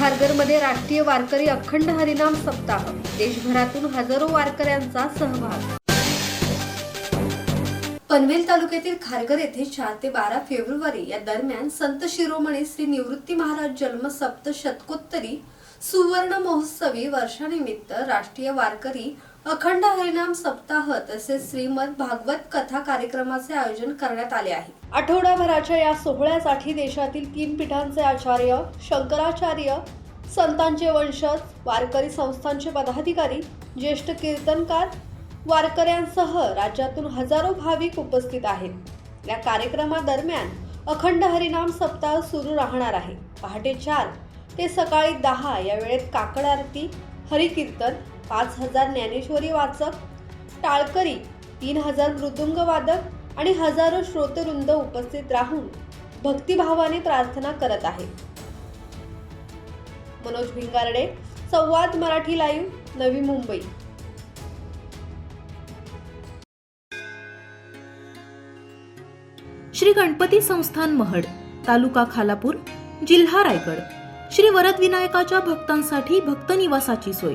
खारघरमध्ये राष्ट्रीय वारकरी अखंड हरिनाम सप्ताह. देशभरातून हजारो वारकऱ्यांचा सहभाग. पनवेल तालुक्यातील खारघर येथे चार ते बारा फेब्रुवारी या दरम्यान संत शिरोमणी श्री निवृत्ती महाराज जन्म सप्त शतकोत्तरी सुवर्ण महोत्सवी वर्षानिमित्त राष्ट्रीय वारकरी अखंड हरिनाम सप्ताह तसेच श्रीमद भागवत कथा कार्यक्रमाचे आयोजन करण्यात आले आहे. आठवडाभराच्या या सोहळ्यासाठी देशातील तीन पीठांचे आचार्य शंकराचार्य संतांचे वंशज वारकरी संस्थांचे पदाधिकारी ज्येष्ठ कीर्तनकार वारकऱ्यांसह राज्यातून हजारो भाविक उपस्थित आहेत. या कार्यक्रमादरम्यान अखंड हरिनाम सप्ताह सुरू राहणार आहे. पहाटे चार ते सकाळी दहा या वेळेत काकड आरती हरिकीर्तन पाच हजार ज्ञानेश्वरी वाचक टाळकरी तीन हजार मृदुंग वादक आणि हजारो श्रोतवृंद उपस्थित राहून भक्तिभावाने प्रार्थना करत आहे. मनोज भिंगारडे संवाद मराठी लाईव्ह नवी मुंबई. श्री गणपती संस्थान महड तालुका खालापूर जिल्हा रायगड. श्री वरदविनायकाच्या भक्तांसाठी भक्त निवासाची सोय.